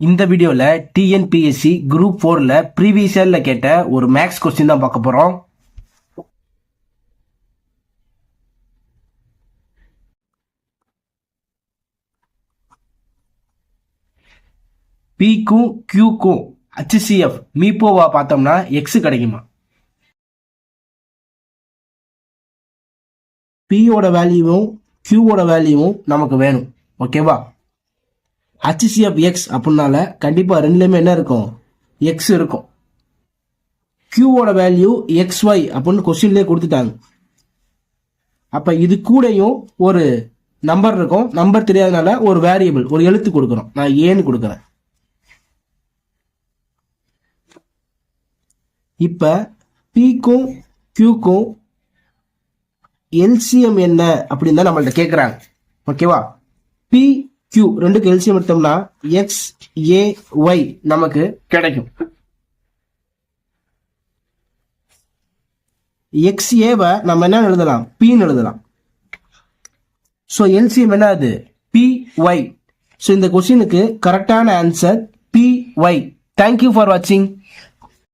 இந்த வீடியோவில் TNPSC group ஃபோரில் ப்ரீவியஸ் இயரில் கேட்ட ஒரு மேக்ஸ் கொஸ்டின் தான் பார்க்க போகிறோம் பிக்கும் கியூக்கும் ஹச்சிசிஎஃப் மீப்போவா பார்த்தோம்னா எக்ஸ் கிடைக்குமா? பியோட வேல்யூவும் கியூவோட வேல்யூவும் நமக்கு வேணும். ஓகேவா ஹச்சிசி ஆஃப் எக்ஸ் அப்படின்னால கண்டிப்பாக ரெண்டுலேயுமே என்ன இருக்கும்? எக்ஸ் இருக்கும். கியூவோட வேல்யூ எக்ஸ் ஒய் அப்படின்னு கொஸ்டின்லேயே கொடுத்துட்டாங்க. அப்போ இது கூடயும் ஒரு நம்பர் இருக்கும். நம்பர் தெரியாதனால ஒரு வேரியபிள் ஒரு எழுத்து கொடுக்குறோம் நான் ஏன்னு கொடுக்குறேன். இப்போ பிக்கும் கியூக்கும் எல்சிஎம் என்ன அப்படின்னு தான் நம்மள்ட்ட கேட்குறாங்க ஓகேவா பி கியூ ரெண்டுக்கு எல்சியம் எடுத்தோம்னா எக்ஸ் ஏ ஒய் நமக்கு கிடைக்கும். எக்ஸ் ஏவை நம்ம என்ன எழுதலாம்? பின்னு எழுதலாம். ஸோ எல்சியம் என்ன அது பி ஒய் ஸோ இந்த கொஸ்டினுக்கு கரெக்டான answer B Y thank you for வாட்சிங்